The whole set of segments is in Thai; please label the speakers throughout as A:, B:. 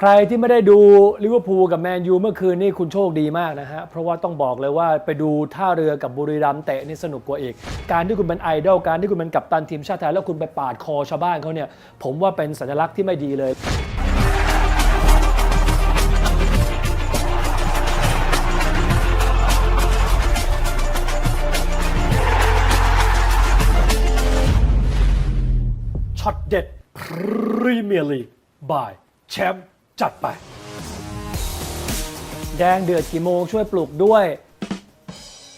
A: ใครที่ไม่ได้ดูลิเวอร์พูลกับแมนยูเมื่อคืนนี่คุณโชคดีมากนะฮะ เพราะว่าต้องบอกเลยว่าไปดูท่าเรือกับบุรีรัมย์เตะนี่สนุกกว่าอีก การที่คุณเป็นไอดอลการที่คุณเป็นกัปตันทีมชาติไทยแล้วคุณไปปาดคอชาวบ้านเขาเนี่ย ผมว่าเป็นสัญลักษณ์ที่ไม่ดีเลยช็อตเด็ดพรีเมียร์ลีกบายแชมป์ จัดไป แดงเดือดกี่โมงช่วยปลุกด้วย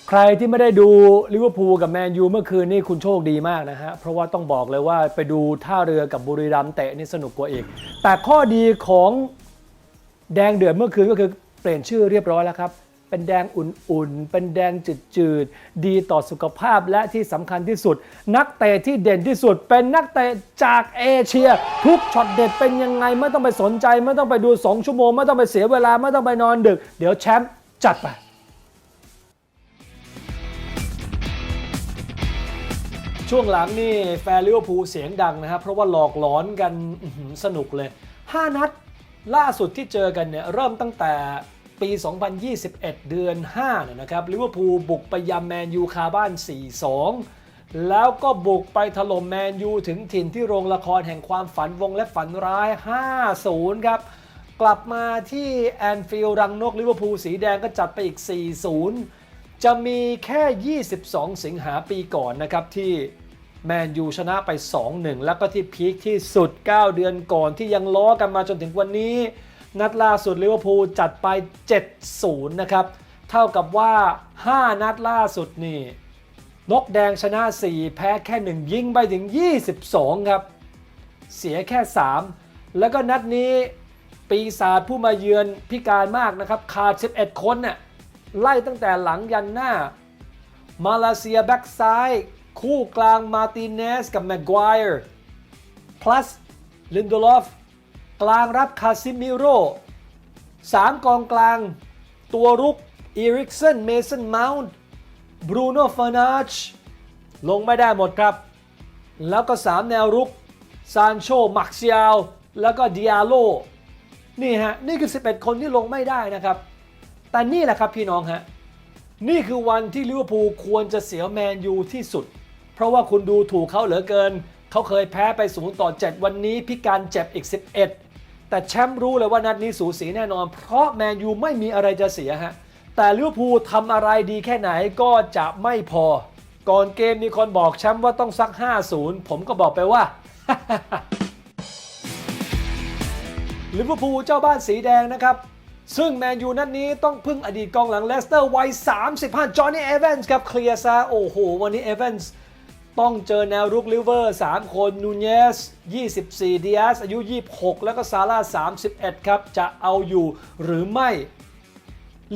A: ใครที่ไม่ได้ดูลิเวอร์พูลกับแมนยูเมื่อคืนนี่คุณโชคดีมากนะฮะ เพราะว่าต้องบอกเลยว่าไปดูท่าเรือกับบุรีรัมย์เตะนี่สนุกกว่าอีก แต่ข้อดีของแดงเดือดเมื่อคืนก็คือเปลี่ยนชื่อเรียบร้อยแล้วครับ เป็นแดงอุ่นๆ เป็นแดงจืดๆ ดีต่อสุขภาพและที่สำคัญที่สุด นักเตะที่เด่นที่สุด เป็นนักเตะจากเอเชีย ทุกช็อตเด็ดเป็นยังไง ไม่ต้องไปสนใจ ไม่ต้องไปดู 2 ชั่วโมง ไม่ต้องไปเสียเวลา ไม่ต้องไปนอนดึก เดี๋ยวแชมป์จัดไปช่วงหลังนี่แฟนลิเวอร์พูลเสียงดังนะครับ เพราะว่าหลอกหลอนกันสนุกเลย 5 นัดล่าสุดที่เจอกันเนี่ยเริ่มตั้งแต่ ปี 2021 เดือน5เนี่ยนะครับลิเวอร์พูลบุกไปยำแมนยูคาบ้าน 4-2 แล้วก็บุกไปถล่มแมนยูถึงถิ่นที่โรงละครแห่งความฝันวงและฝันร้าย 5-0 ครับ กลับมาที่แอนฟิลด์รังนกลิเวอร์พูลสีแดงก็จัดไปอีก 4-0 จะมีแค่ 22 สิงหาปีก่อนนะครับที่แมนยูชนะไป 2-1 แล้วก็ที่พีคที่สุด 9 เดือนก่อนที่ยังล้อกันมาจนถึงวันนี้ นัดล่าสุดลิเวอร์พูลจัดไป 7-0 นะครับ เท่ากับว่า 5 นัดล่าสุดนี่ นกแดงชนะ 4 แพ้แค่ 1 ยิงไปถึง 22 ครับ เสียแค่ 3 แล้วก็นัดนี้ปีศาจผู้มาเยือนพิการมากนะครับ ขาด 11 คนน่ะไล่ตั้งแต่หลังยันหน้า มาเลเซียแบ็กซ้าย คู่กลางมาร์ติเนสกับแม็กควร์ plus ลินโดลอฟ กลางรับคาซิมิโร่สามกองกลาง ตัวรุกอีริกเซนเมสันเมาน์บรูโน่ฟานาชลงไม่ได้หมดครับ แล้วก็ 3 แนวรุกซานโชมักซิอาลแล้วก็ดิอาโลนี่ฮะ นี่คือ 11 คนที่ลงไม่ได้นะครับ แต่นี่แหละครับพี่น้องฮะ นี่คือวันที่ลิเวอร์พูลควรจะเสียแมนยูที่สุด เพราะว่าคุณดูถูกเขาเหลือเกิน เขาเคยแพ้ไป0ต่อ 7 วันนี้พิการเจ็บอีก 11 แต่แชมป์รู้เลยว่านัดนี้สูสีแน่นอน เพราะแมนยูไม่มีอะไรจะเสียฮะ แต่ลิเวอร์พูลทำอะไรดีแค่ไหนก็จะไม่พอ ก่อนเกมมีคนบอกแชมป์ว่าต้องซัก 5-0 ผมก็บอกไปว่าลิเวอร์พูลเจ้าบ้านสีแดงนะครับ ซึ่งแมนยูนัดนี้ต้องพึ่งอดีตกองหลังเลสเตอร์วัย 35 จอห์นนี่เอเวนส์ครับเคลียร์ซะโอ้โห วันนี้เอเวนส์ ต้องเจอแนวรุกลิเวอร์ 3 คนนูเนส 24ดิอาสอายุ 26 แล้วก็ซาร่า 31 ครับ จะเอาอยู่หรือไม่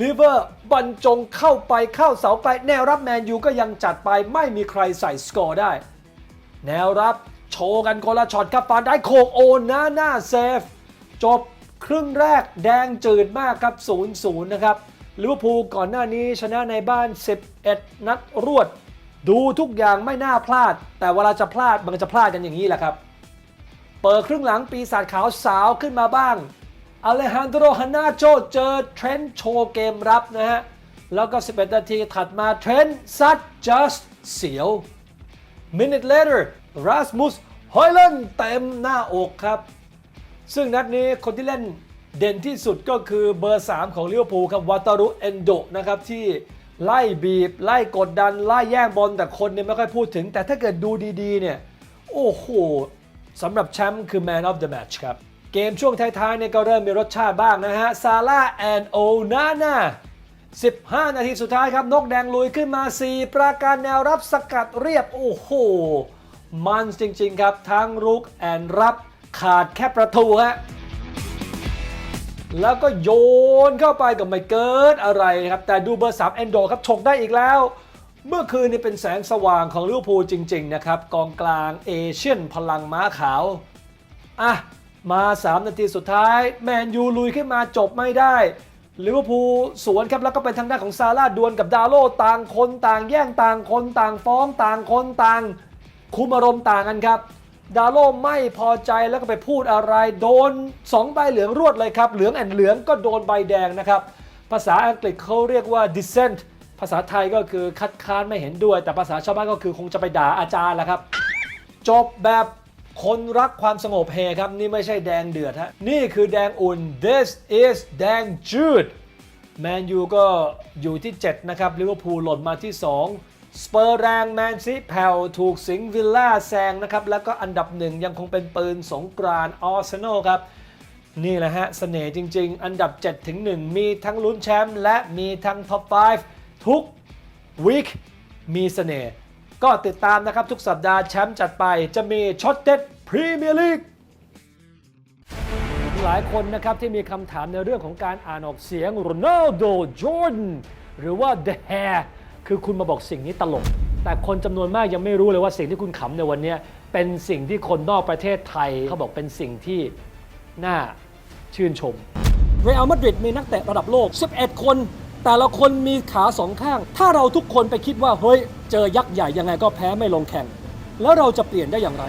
A: ลิเวอร์บรรจงเข้าไปเข้าเสาไป แนวรับแมนยูก็ยังจัดไปไม่มีใครใส่สกอร์ได้ แนวรับโชว์กันคนละช็อตครับฟานได้โคกโอนหนะหน้าเซฟ จบครึ่งแรกแดงจืดมากครับ 0-0 นะครับลิเวอร์พูลก่อนหน้านี้ชนะในบ้าน 11 นัดรวด ดูทุกอย่างไม่น่าพลาด แต่เวลาจะพลาดมันจะพลาดกันอย่างนี้แหละครับ เปิดครึ่งหลังปีศาจขาวสาวขึ้นมาบ้างอเลฮันโดรฮานาโจเจอเทรนต์โชว์เกมรับนะฮะ แล้วก็ 11 นาทีถัดมาเทรนต์ซัดจัสเสียว minute later Rasmus h o y l u n d เต็มหน้าอกครับ ซึ่งนัดนี้คนที่เล่นเด่นที่สุดก็คือเบอร์ 3 ของลิเวอร์พูลครับวาตารุเอนโดนะครับที่ ไล่บีบ ไล่กดดัน ไล่แย่งบอลแต่คนเนี่ยไม่ค่อยพูดถึง แต่ถ้าเกิดดูดีๆเนี่ยโอ้โหสำหรับแชมป์คือ Man of the Match ครับ เกมช่วงท้ายๆเนี่ยก็เริ่มมีรสชาติบ้างนะฮะซาร่าแอนโอนาน่า15 นาทีสุดท้ายครับ นกแดงลุยขึ้นมา 4 ประการแนวรับสกัดเรียบ โอ้โห มันจริงๆครับ ทั้งรุกแอนรับขาดแค่ประตูฮะ แล้วก็โยนเข้าไปกับไม่เกิดอะไรครับ แต่ดูเบอร์3แอนโดครับฉกได้อีกแล้ว เมื่อคืนนี้เป็นแสงสว่างของลิเวอร์พูลจริง ๆ นะครับ กองกลางเอเชียนพลังม้าขาว อะ มา 3 นาทีสุดท้าย แมนยูลุยขึ้นมาจบไม่ได้ลิเวอร์พูลสวนครับ แล้วก็เป็นทางด้านของซาร่าดวลกับดาโลต่างคนต่างแย่งต่างคนต่างฟ้องต่างคนต่าง คุมอารมณ์ต่างกันครับ ดาโลไม่พอใจแล้วก็ไปพูดอะไรโดน 2 ใบเหลืองรวดเลยครับ เหลืองแอนเหลืองก็โดนใบแดงนะครับ ภาษาอังกฤษเขาเรียกว่า dissent ภาษาไทยก็คือคัดค้านไม่เห็นด้วย แต่ภาษาชาวบ้านก็คือคงจะไปด่าอาจารย์แหละครับ จบแบบคนรักความสงบเฮครับ นี่ไม่ใช่แดงเดือดฮะนี่คือแดงอุ่น this is แดงจืดแมนยูก็อยู่ที่ 7 นะครับลิเวอร์พูลหล่นมาที่ 2 สเปอร์แรงแมนซีแผ่วถูกสิงวิลล่าแซงนะครับ แล้วก็อันดับหนึ่งยังคงเป็นปืนสงกรานอาร์เซนอลครับ นี่แหละฮะเสน่ห์จริง ๆ อันดับ7ถึง1มีทั้งลุ้นแชมป์และมีทั้งท็อป 5 ทุกวีคมีเสน่ห์ก็ติดตามนะครับทุกสัปดาห์แชมป์จัดไปจะมีช็อตเด็ดพรีเมียร์ลีกหลายคนนะครับที่มีคำถามในเรื่องของการอ่านออกเสียงโรนัลโดจอร์แดนหรือว่า The Hair คือคุณมาบอกสิ่งนี้ตลก แต่คนจำนวนมากยังไม่รู้เลยว่าสิ่งที่คุณขำในวันนี้เป็นสิ่งที่คนนอกประเทศไทยเขาบอกเป็นสิ่งที่น่าชื่นชม เรอัลมาดริดมีนักเตะระดับโลก 11 คน แต่ละคนมีขาสองข้าง ถ้าเราทุกคนไปคิดว่าเฮ้ยเจอยักษ์ใหญ่ยังไงก็แพ้ไม่ลงแข่ง แล้วเราจะเปลี่ยนได้อย่างไร